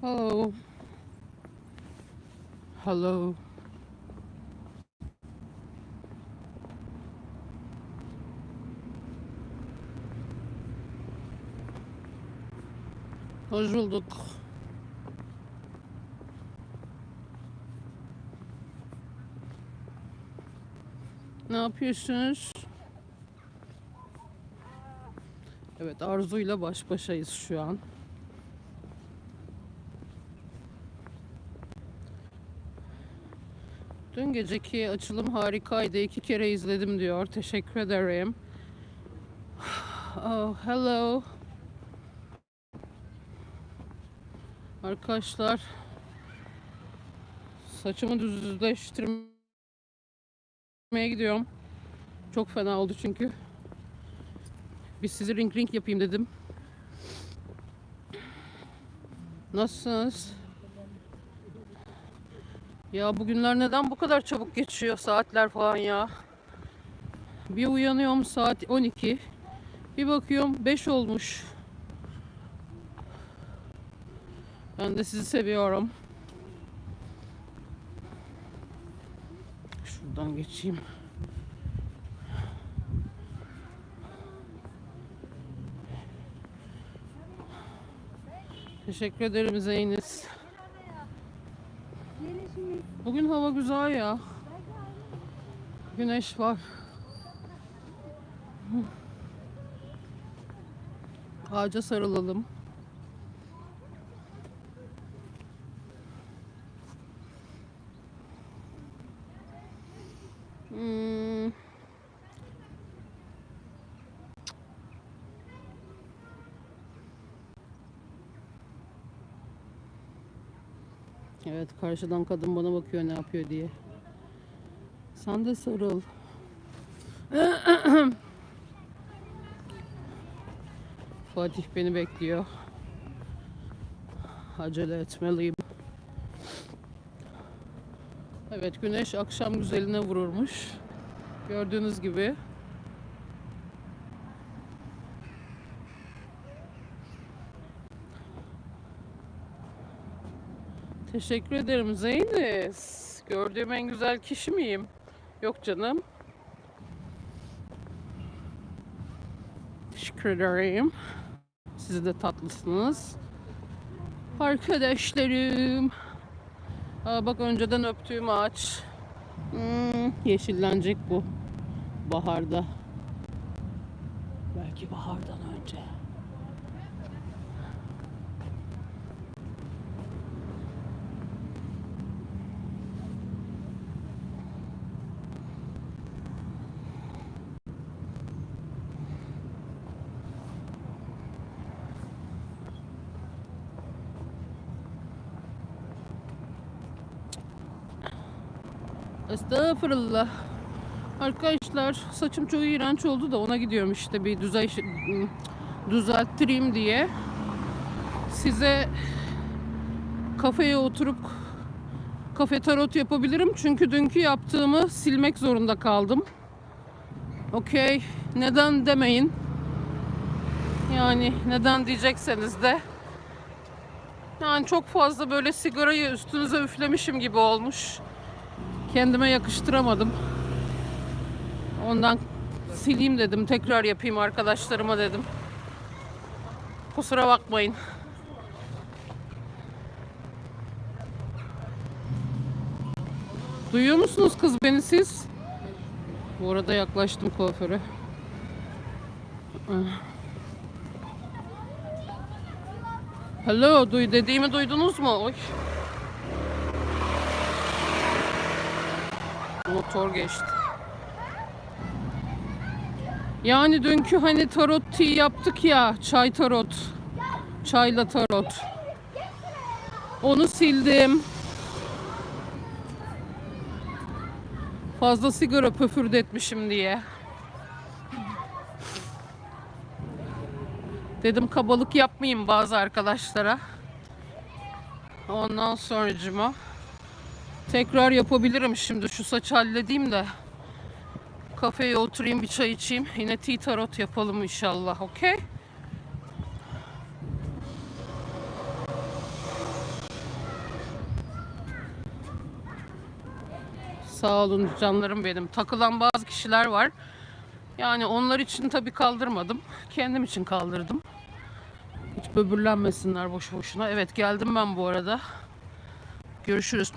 Hello. Hello. Hoş bulduk. Ne yapıyorsunuz? Evet Arzu'yla baş başayız şu an. Dün geceki açılım harikaydı. İki kere izledim diyor. Teşekkür ederim. Oh, hello. Arkadaşlar saçımı düzleştirmeye gidiyorum. Çok fena oldu çünkü. Bir sizi ring ring yapayım dedim. Nasılsınız? Ya bugünler neden bu kadar çabuk geçiyor saatler falan ya? Bir uyanıyorum saat 12. Bir bakıyorum 5 olmuş. Ben de sizi seviyorum. Şuradan geçeyim. Teşekkür ederim Zeynis. Bugün hava güzel ya. Güneş var. Ağaca sarılalım. Evet karşıdan kadın bana bakıyor ne yapıyor diye. Sen de sarıl. Fatih beni bekliyor. Acele etmeliyim. Evet güneş akşam güzeline vururmuş. Gördüğünüz gibi. Teşekkür ederim Zeynis. Gördüğüm en güzel kişi miyim? Yok canım. Teşekkür ederim. Siz de tatlısınız. Arkadaşlarım. Aa, bak önceden öptüğüm ağaç. Hmm, yeşillenecek bu. Baharda. Belki bahardan önce. Estağfurullah. Arkadaşlar saçım çok iğrenç oldu da ona gidiyorum işte bir düzey düzelttireyim diye. Size kafeye oturup kafe tarot yapabilirim. Çünkü dünkü yaptığımı silmek zorunda kaldım. Okey. Neden demeyin. Yani neden diyecekseniz de. Yani çok fazla böyle sigarayı üstünüze üflemişim gibi olmuş kendime yakıştıramadım. Ondan sileyim dedim. Tekrar yapayım arkadaşlarıma dedim. Kusura bakmayın. Duyuyor musunuz kız beni siz? Bu arada yaklaştım kuaföre. Hello, duy dediğimi duydunuz mu? Oy. Motor geçti. Yani dünkü hani tarot tea yaptık ya. Çay tarot. Çayla tarot. Onu sildim. Fazla sigara pöfürdetmişim diye. Dedim kabalık yapmayayım bazı arkadaşlara. Ondan sonracıma Tekrar yapabilirim şimdi şu saç halledeyim de. Kafeye oturayım bir çay içeyim. Yine tea tarot yapalım inşallah. Okey? Sağ olun canlarım benim. Takılan bazı kişiler var. Yani onlar için tabii kaldırmadım. Kendim için kaldırdım. Hiç böbürlenmesinler boş boşuna. Evet geldim ben bu arada. Görüşürüz.